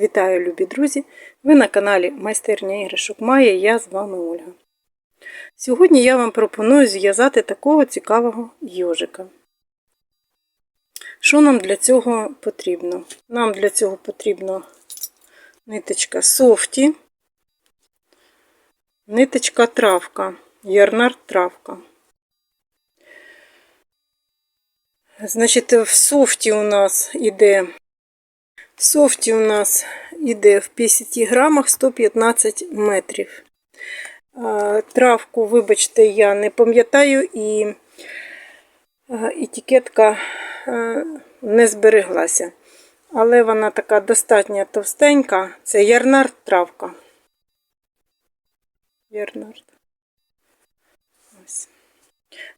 Вітаю, любі друзі! Ви на каналі Майстерня іграшок Майя, я з вами Ольга. Сьогодні я вам пропоную зв'язати такого цікавого йожика. Що нам для цього потрібно? Нам для цього потрібна ниточка софті, ниточка травка, ярнар травка. Значить, в софті у нас іде софті у нас іде в 50 грамах 115 метрів. Травку, вибачте, я не пам'ятаю, і етикетка не збереглася. Але вона така достатньо товстенька. Це ярнар травка. Ярнар.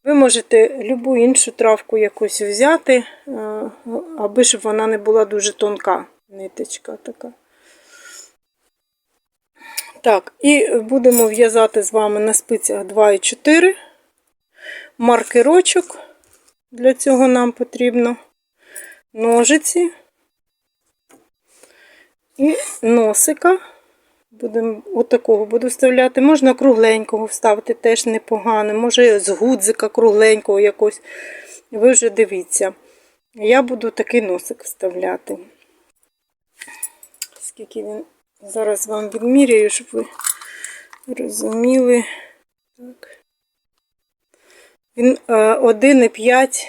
Ви можете любу іншу травку якусь взяти, аби щоб вона не була дуже тонка, ниточка така. Так, і будемо в'язати з вами на спицях 2,4 маркерочок. Для цього нам потрібно ножиці і носика. Будемо отакого буду вставляти. Можна кругленького вставити, теж непогано. Може з гудзика кругленького якось. Ви вже дивіться. Я буду такий носик вставляти. Скільки він зараз вам відміряю, щоб ви розуміли. Так. Він 1,5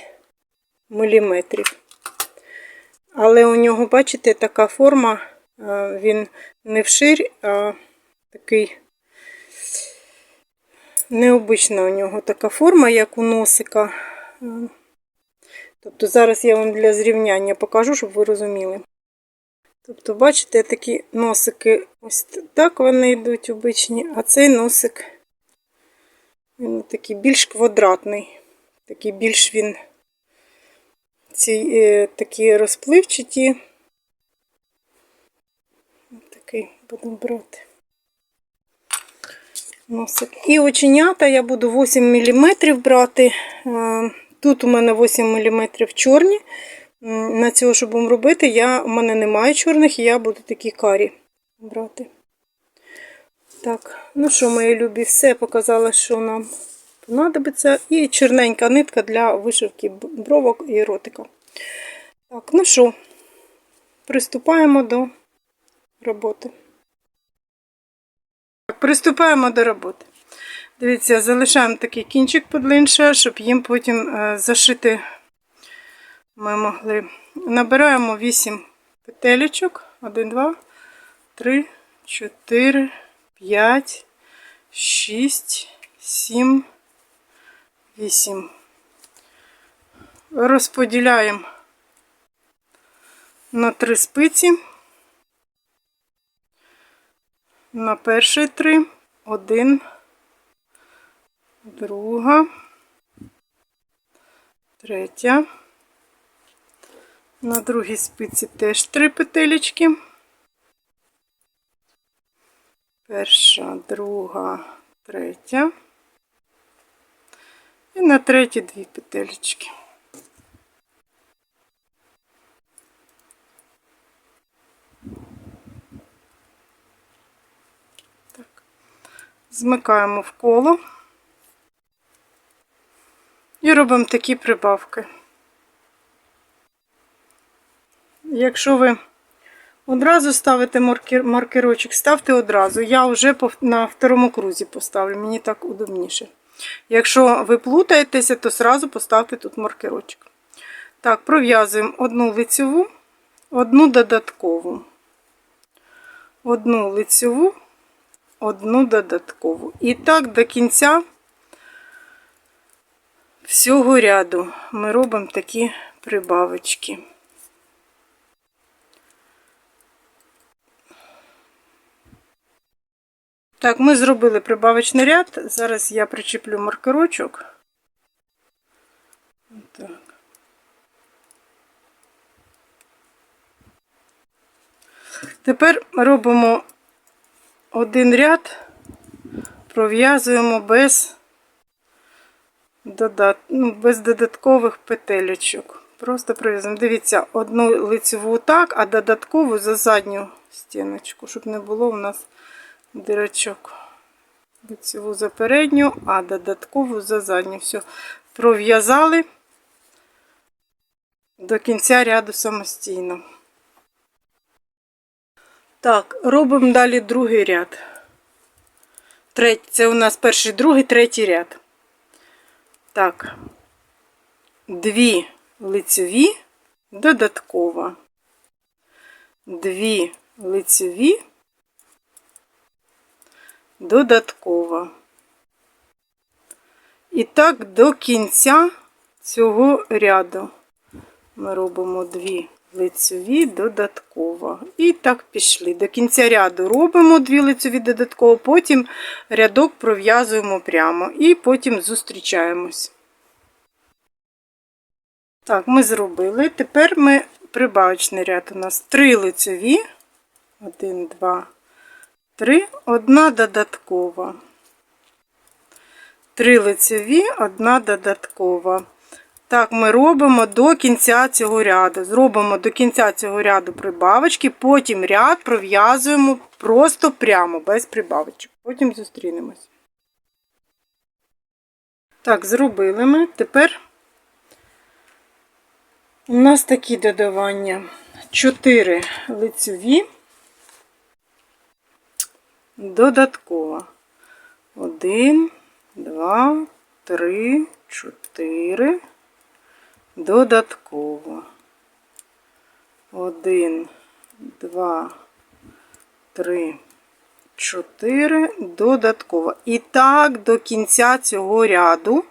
мм. Але у нього, бачите, така форма, він не вширь, а такий необична у нього така форма, як у носика. Тобто зараз я вам для зрівняння покажу, щоб ви розуміли. Тобто, бачите, такі носики ось так вони йдуть обичні, а цей носик він такий більш квадратний, такий більш він ці е, такі розпливчаті. Такий будемо брати носик. І оченята я буду 8 мм брати. Тут у мене 8 мм чорні. На цього, що будемо робити, я, у мене немає чорних, і я буду такі карі брати. Так, ну що, мої любі, все показала, що нам понадобиться. І чорненька нитка для вишивки бровок і ротика. Так, ну що, приступаємо до роботи. Приступаємо до роботи. Дивіться, залишаємо такий кінчик подлинше, щоб їм потім зашити ми могли. Набираємо 8 петелечок. 1, 2, 3, 4, 5, 6, 7, 8. Розподіляємо на 3 спиці. На перший 3, 1, друга, третя. На другій спиці теж три петелечки. Перша, друга, третя. І на третій дві петелечки. Змикаємо в коло і робимо такі прибавки. Якщо ви одразу ставите маркерочок, ставте одразу. Я вже на второму крузі поставлю, мені так удобніше. Якщо ви плутаєтеся, то одразу поставте тут маркерочок. Так, пров'язуємо одну лицеву, одну додаткову, одну лицеву, одну додаткову. І так до кінця всього ряду ми робимо такі прибавочки. Так, ми зробили прибавочний ряд. Зараз я причеплю маркерочок. Так. Тепер робимо один ряд, пров'язуємо без, додат... ну, без додаткових петелечок. Просто пров'язуємо. Дивіться, одну лицеву так, а додаткову за задню стіночку, щоб не було у нас дирочок. Лицеву за передню, а додаткову за задню. Все, пров'язали до кінця ряду самостійно. Так, робимо далі другий ряд. Третій, це у нас перший, другий, третій ряд. Так, дві лицеві, додаткова. Дві лицеві, додаткова. І так до кінця цього ряду ми робимо дві лицеві додатково. І так пішли. До кінця ряду робимо дві лицеві додатково, потім рядок пров'язуємо прямо і потім зустрічаємось. Так, ми зробили. Тепер ми прибавочний ряд у нас три лицеві. Один, два, три, одна додаткова. Три лицеві, одна додаткова. Так, ми робимо до кінця цього ряду. Зробимо до кінця цього ряду прибавочки, потім ряд пров'язуємо просто прямо, без прибавочок. Потім зустрінемось. Так, зробили ми. Тепер у нас такі додавання. 4 лицеві, додатково. 1, 2, 3, 4. Додатково. 1, 2, 3, 4. Додатково. І так до кінця цього ряду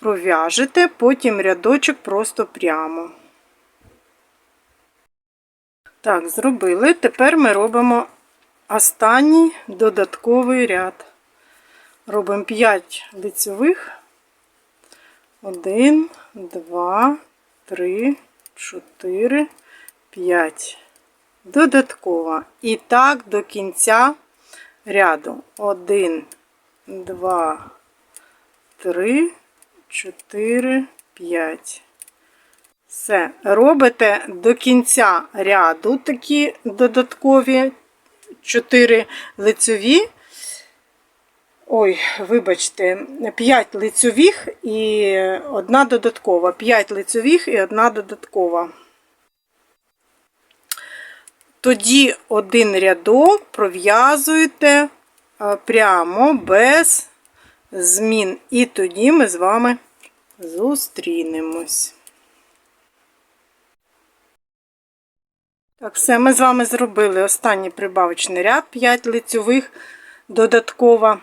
пров'яжете, потім рядочок просто прямо. Так, зробили. Тепер ми робимо останній додатковий ряд. Робимо 5 лицьових. 1, 2, 3, 4, 5. Додатково. І так до кінця ряду. 1, 2, 3, 4, 5. Все. Робите до кінця ряду такі додаткові 4 лицеві. Ой, вибачте, 5 лицьових і одна додаткова. 5 лицьових і одна додаткова. Тоді один рядок пров'язуєте е, прямо без змін. І тоді ми з вами зустрінемось. Так, все, ми з вами зробили останній прибавочний ряд, 5 лицьових додатково.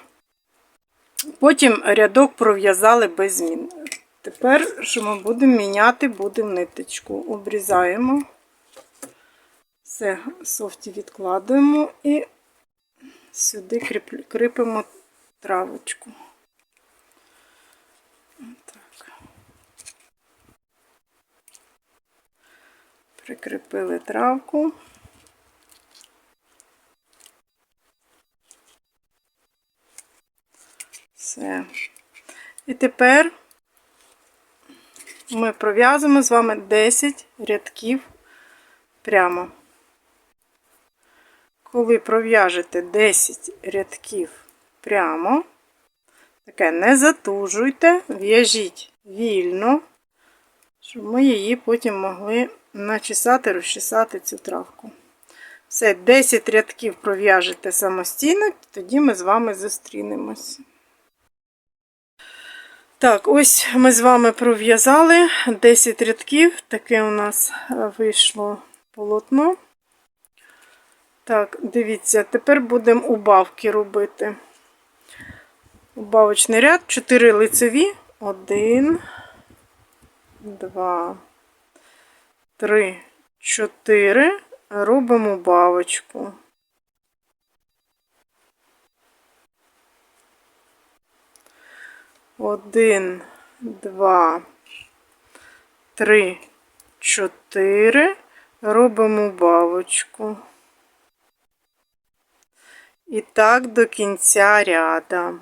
Потім рядок пров'язали без змін. Тепер, що ми будемо міняти, будемо ниточку. Обрізаємо. Все, софті відкладуємо і сюди кріп- кріпимо травочку. Так. Прикріпили травку. Все. І тепер ми пров'язуємо з вами 10 рядків прямо. Коли пров'яжете 10 рядків прямо, таке не затужуйте, в'яжіть вільно, щоб ми її потім могли начесати, розчесати цю травку. Все, 10 рядків пров'яжете самостійно, тоді ми з вами зустрінемось. Так, ось ми з вами пров'язали 10 рядків, таке у нас е, вийшло полотно. Так, дивіться, тепер будемо убавки робити. Убавочний ряд, 4 лицеві, 1, 2, 3, 4. Робимо убавочку. Один, два, три, чотири. Робимо бабочку. І так до кінця ряда.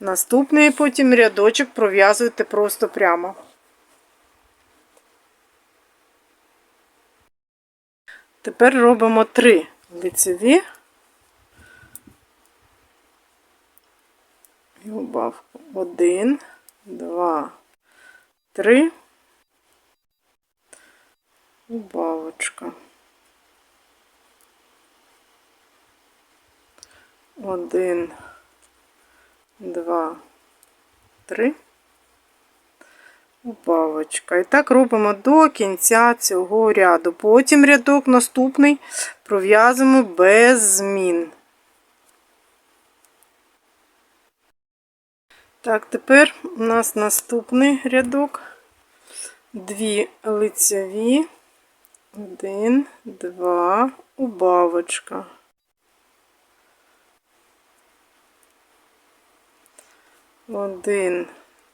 Наступний потім рядочок пров'язуєте просто прямо. Тепер робимо три лицеві. І убавку. Один, два, три. Убавочка. Один, два, три. Убавочка. І так робимо до кінця цього ряду. Потім рядок наступний пров'язуємо без змін. Так, тепер у нас наступний рядок. Дві лицеві, один, два, убавочка. Один,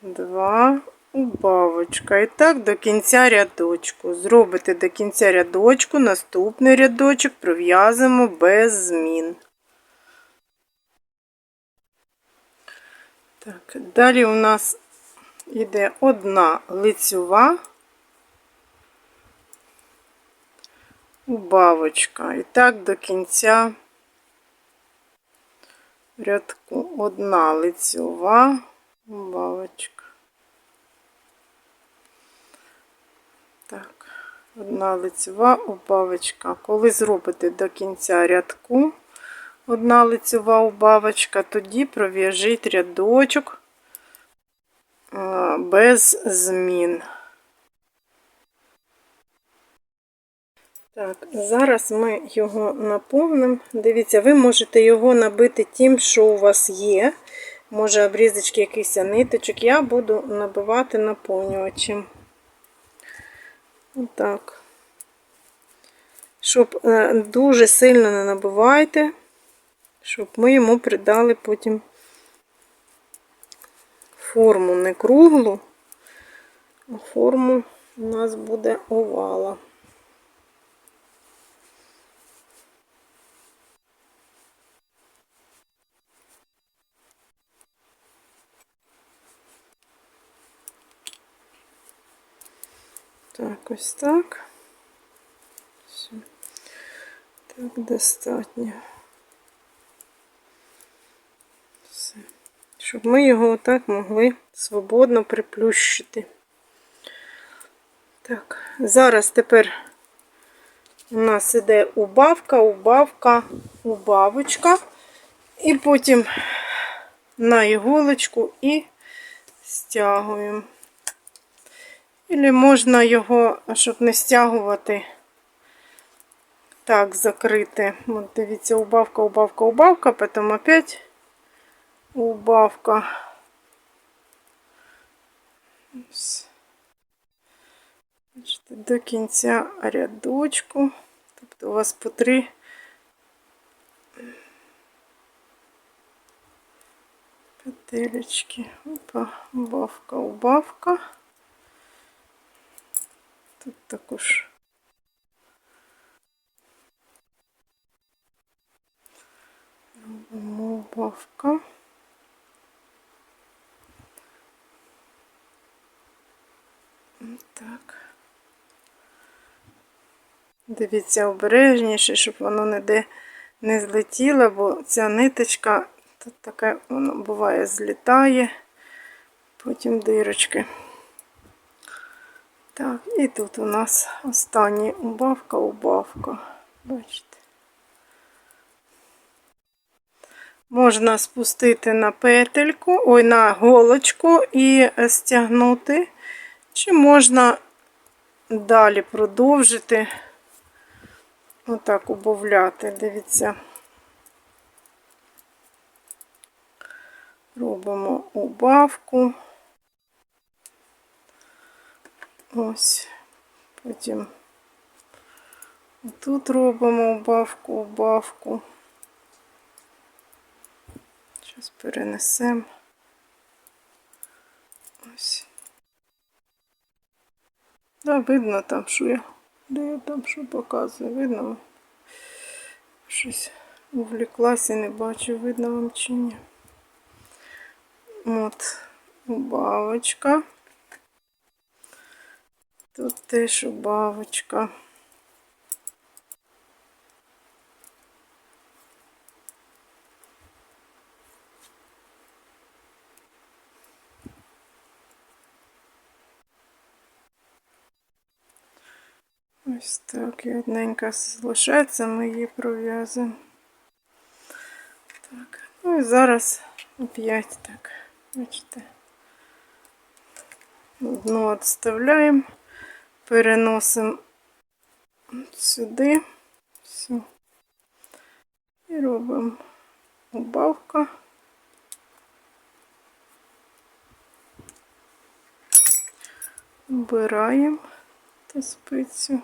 два, убавочка. І так до кінця рядочку. Зробите до кінця рядочку, наступний рядочок пров'язуємо без змін. Так, далі у нас йде одна лицьова убавочка. І так до кінця рядку одна лицьова убавочка. Так, одна лицьова убавочка. Коли зробите до кінця рядку одна лицьова убавочка, тоді пров'яжіть рядочок без змін. Так, зараз ми його наповнимо. Дивіться, ви можете його набити тим, що у вас є. Може, обрізочки якихось ниточок. Я буду набивати наповнювачем. Отак. Щоб е, дуже сильно не набивайте, щоб ми йому придали потім форму не круглу, а форму у нас буде овала. Так, ось так. Все. Так, достатньо. Щоб ми його отак могли свободно приплющити. Так, зараз тепер у нас іде убавка, убавка, убавочка. І потім на іголочку і стягуємо. Ілі можна його, щоб не стягувати, так, закрити. От дивіться, убавка, убавка, убавка, потім опять убавка. Ось. Бачите, До кінця рядочку. Тобто у вас по три петелечки. Опа, убавка, убавка. Тут також робимо убавка. Так. Дивіться обережніше, щоб воно ніде не злетіло, бо ця ниточка тут таке воно буває злітає, потім дирочки. Так, і тут у нас остання убавка, убавка. Бачите? Можна спустити на петельку, ой, на голочку і стягнути, чи можна далі продовжити, отак убавляти, дивіться. Робимо убавку. Ось. Потім тут робимо убавку, убавку. Зараз перенесемо. Ось. Да, видно там, що я. Де я там що показую? Видно? Щось увлеклася, не бачу, видно вам чи ні. От, убавочка. Тут теж убавочка. Ось так, і одненька залишається, ми її пров'язуємо. Так, ну і зараз опять так, бачите. Одну відставляємо, переносимо сюди, все. І робимо убавка. Убираємо ту спицю.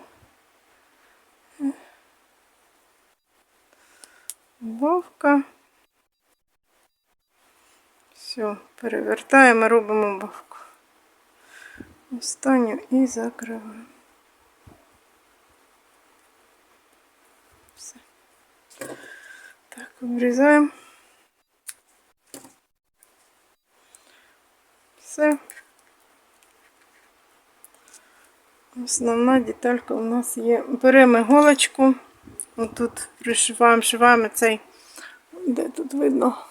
Убавка. Все, перевертаємо, робимо убавку. Останню і закриваємо. Все. Так, обрізаємо. Все. Основна деталька у нас є. Беремо іголочку. Отут пришиваємо, шиваємо цей. Де тут видно?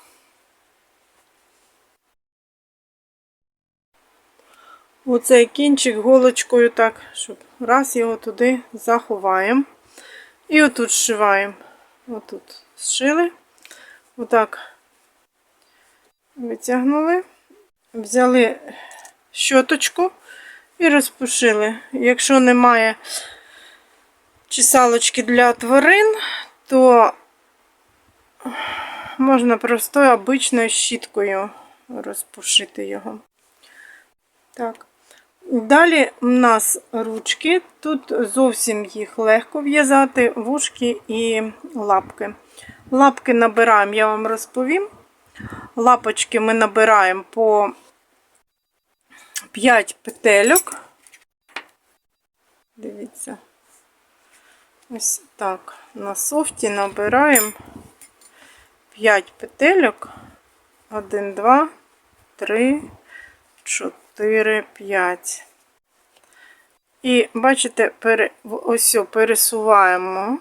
Оцей кінчик голочкою так, щоб раз його туди заховаємо. І отут зшиваємо. Отут зшили. Отак витягнули, взяли щоточку і розпушили. Якщо немає чесалочки для тварин, то можна простою обичною щіткою розпушити його. Так. Далі у нас ручки. Тут зовсім їх легко в'язати, вушки і лапки. Лапки набираємо, я вам розповім. Лапочки ми набираємо по 5 петельок. Дивіться, ось так. На софті набираємо 5 петельок. 1, 2, 3, 4, 5. І, бачите, пере, ось пересуваємо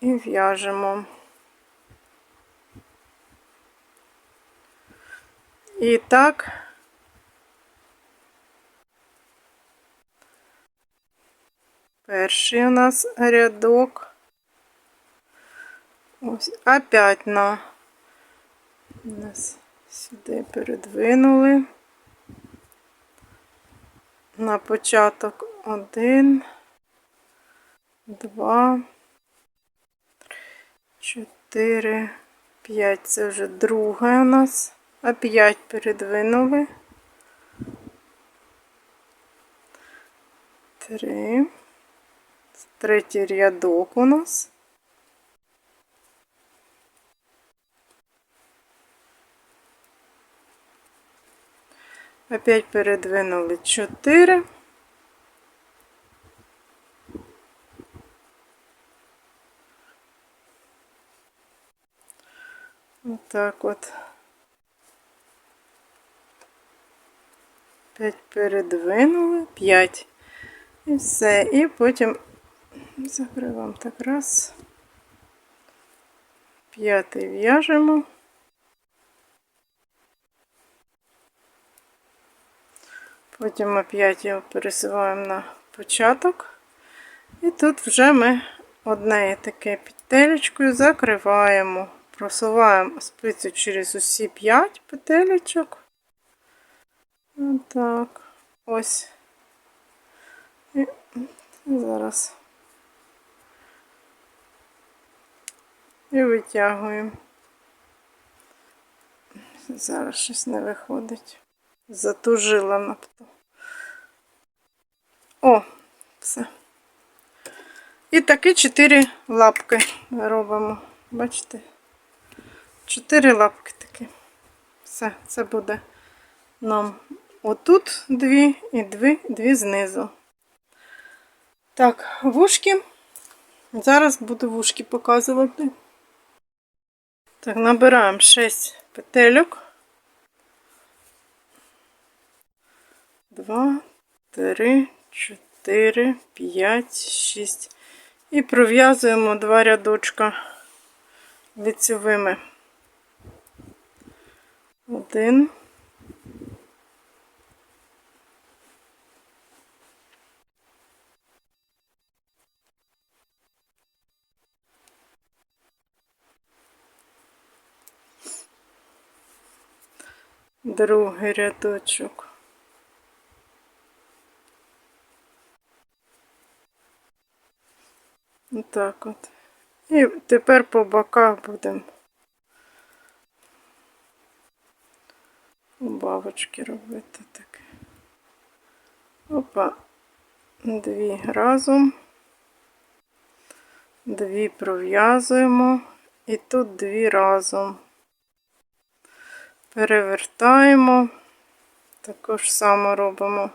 і в'яжемо. І так. Перший у нас рядок. Ось, опять на нас сюди передвинули. На початок один, два, чотири, п'ять. Це вже друге у нас. А п'ять передвинули. Три. Третій рядок у нас. Опять передвинули 4. Отак от. П'ять передвинули, 5. І все. І потім закриваємо так раз. П'ятий в'яжемо. Потім опять його пересуваємо на початок. І тут вже ми одне таке петелечкою закриваємо, просуваємо спицю через усі 5 петелечок. Отак. Ось. І зараз. І витягуємо. Зараз щось не виходить. Затужила надто. О, все. І такі чотири лапки робимо. Бачите? Чотири лапки такі. Все, це буде нам отут дві і дві, дві знизу. Так, вушки. Зараз буду вушки показувати. Так, набираємо 6 петельок. Два, три, чотири, п'ять, шість. І пров'язуємо два рядочка лицьовими. Один. Другий рядочок. Отак от. І тепер по боках будемо бабочки робити таке. Опа, дві разом, дві пров'язуємо і тут дві разом. Перевертаємо, також само робимо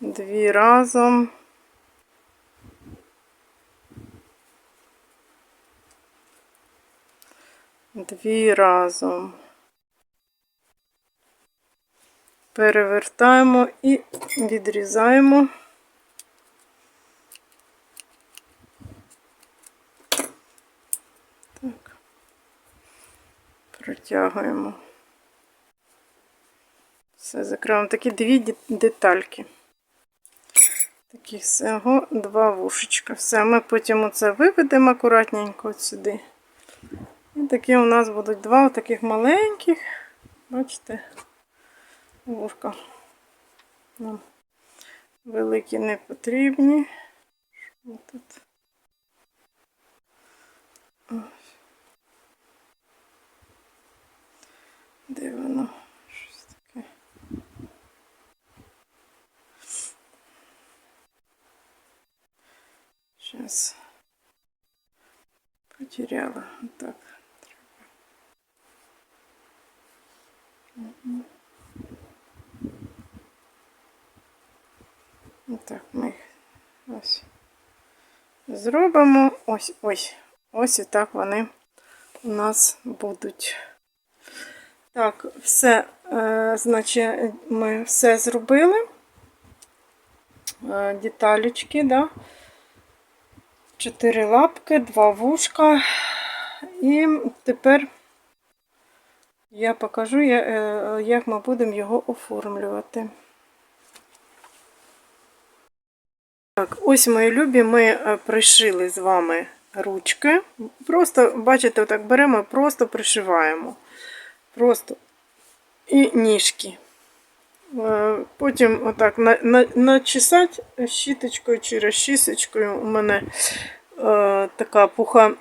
дві разом. Дві разом. Перевертаємо і відрізаємо. Так. Протягуємо. Все, закриваємо такі дві детальки. Такі всього два вушечка. Все, ми потім оце виведемо акуратненько от сюди. І такі у нас будуть два таких маленьких, бачите, вушка. Нам великі не потрібні. Що тут? Ось. Де воно? Щось таке. Зараз потеряла. Так. Так, ми їх ось зробимо. Ось, ось. Ось і так вони у нас будуть. Так, все, е, значить, ми все зробили. Е, деталечки, да. Чотири лапки, два вушка. І тепер я покажу, е, як ми будемо його оформлювати. Так, ось мої любі, ми е, пришили з вами ручки. Просто, бачите, отак беремо просто пришиваємо. Просто і ніжки. Е, Потім отак на, на, начесати щіточкою чи розчісочкою. У мене е, така пуха е,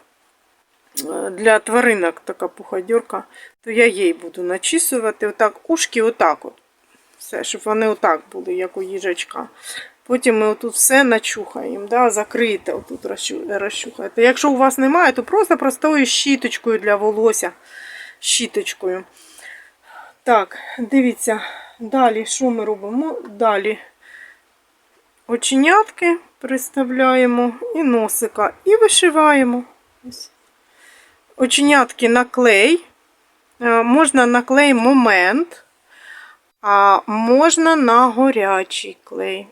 для тваринок, така пуходірка, то я їй буду начісувати. Отак, ушки отак от. Все, щоб вони отак були, як у їжачка. Потім ми отут все начухаємо, да, закрите, отут розчу- розчухаєте. Якщо у вас немає, то просто простою щіточкою для волосся. Щіточкою. Так, дивіться, далі що ми робимо? Далі оченятки приставляємо і носика, і вишиваємо. Оченятки на клей. Е, Можна на клей момент, а можна на горячий клей.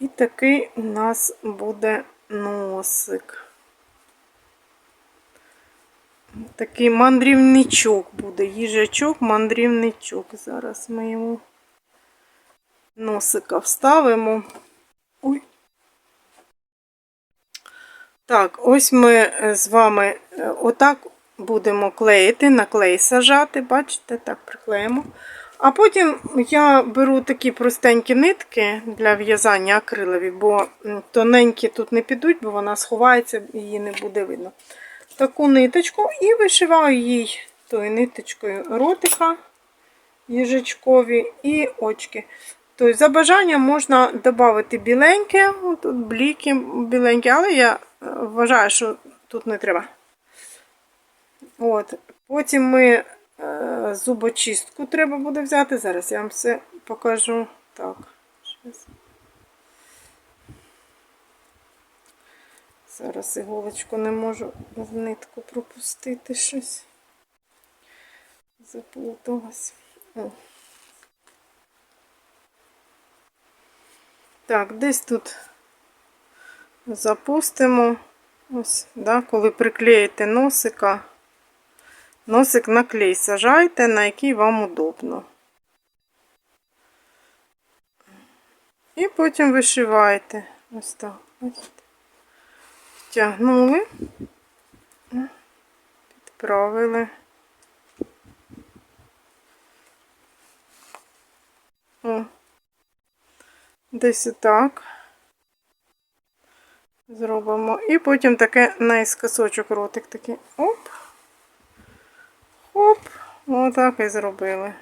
І такий у нас буде носик. Такий мандрівничок буде, їжачок, мандрівничок. Зараз ми йому носика вставимо. Ой. Так, ось ми з вами е, отак будемо клеїти, на клей сажати, бачите, так приклеїмо. А потім я беру такі простенькі нитки для в'язання акрилові, бо тоненькі тут не підуть, бо вона сховається, її не буде видно. Таку ниточку і вишиваю їй тою ниточкою ротика їжачкові і очки. Тобто, за бажанням можна додати біленьке, тут бліки біленькі, але я е, вважаю, що тут не треба. От. Потім ми зубочистку треба буде взяти. Зараз я вам все покажу. Так, щас. Зараз іголочку не можу в нитку пропустити щось. Заплуталась. О. Так, десь тут запустимо. Ось, да, коли приклеїте носика, Носик на клей сажайте, на який вам удобно. І потім вишивайте Ось так. Втягнули, підправили. О, десь отак. Зробимо. І потім таке наїскосочок ротик такий. О! Отак і зробили.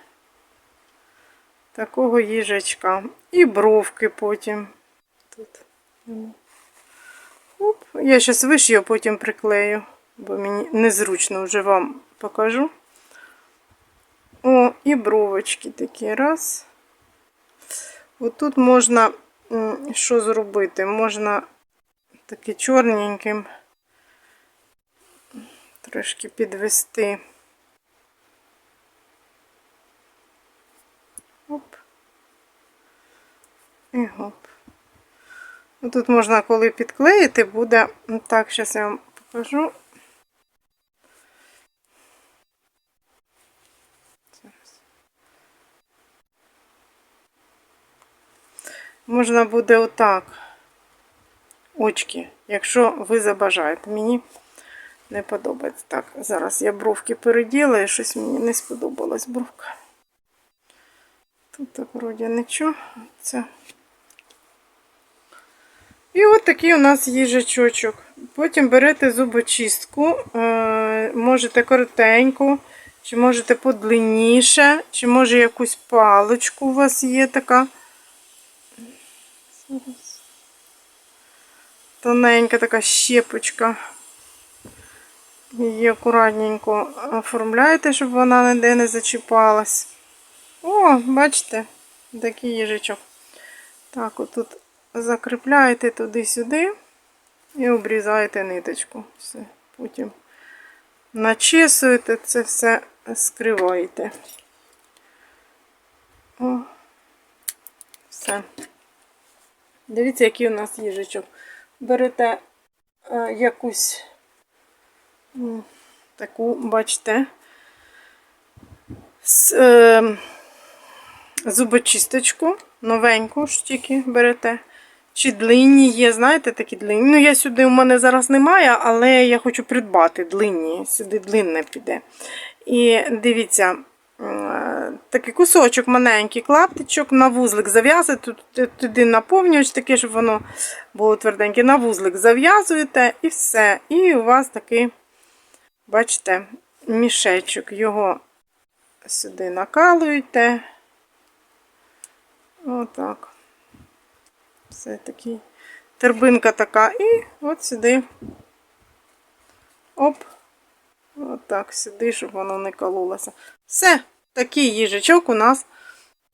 Такого їжачка. І бровки потім. Тут. Оп. Я зараз вишью, потім приклею, бо мені незручно вже вам покажу. О, і бровочки такі. Раз. Отут можна що зробити? Можна таки чорненьким трошки підвести. Оп. І гоп. Ну, Тут можна, коли підклеїти, буде так, зараз я вам покажу. Можна буде отак. Очки, якщо ви забажаєте. Мені не подобається. Так, зараз я бровки переділаю, щось мені не сподобалась бровка. Тут вроді нічого. Це. І от такий у нас їжачочок. Потім берете зубочистку, е, можете коротеньку, чи можете подлинніше, чи може якусь паличку у вас є така. Тоненька така щепочка. Її акуратненько оформляєте, щоб вона ніде не зачіпалась. О, бачите, такий їжачок. Так, отут закріпляєте туди-сюди і обрізаєте ниточку. Все. Потім начесуєте, це все скриваєте. О, все. Дивіться, який у нас їжачок. Берете е, якусь таку, бачите, з, е, зубочисточку, новеньку ж тільки берете. Чи длинні є, знаєте, такі длинні. Ну, я сюди у мене зараз немає, але я хочу придбати длинні. Сюди длинне піде. І дивіться, е, такий кусочок маленький клаптичок на вузлик зав'язуєте, тут- туди наповнюєш таке, щоб воно було тверденьке. На вузлик зав'язуєте і все. І у вас такий, бачите, мішечок. Його сюди накалуєте. Отак. Все такий. Тербинка така. І от сюди. Оп. Отак, сюди, щоб воно не кололося. Все, такий їжачок у нас.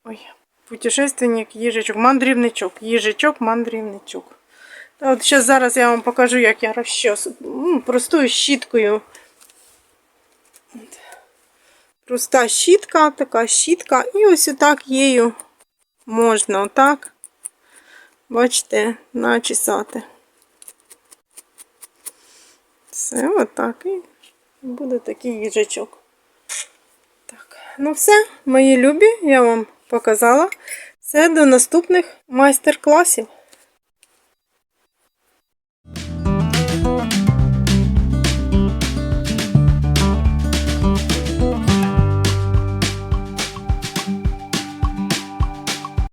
Ой, путешественник, їжачок, мандрівничок, їжачок, мандрівничок. Та От зараз, зараз я вам покажу, як я розчесу. М, Простою щіткою. Проста щітка, така щітка. І ось отак її можна отак. Бачите, начесати. Все, отак. І буде такий їжачок. Так, ну все, мої любі, я вам показала. Все, до наступних майстер-класів.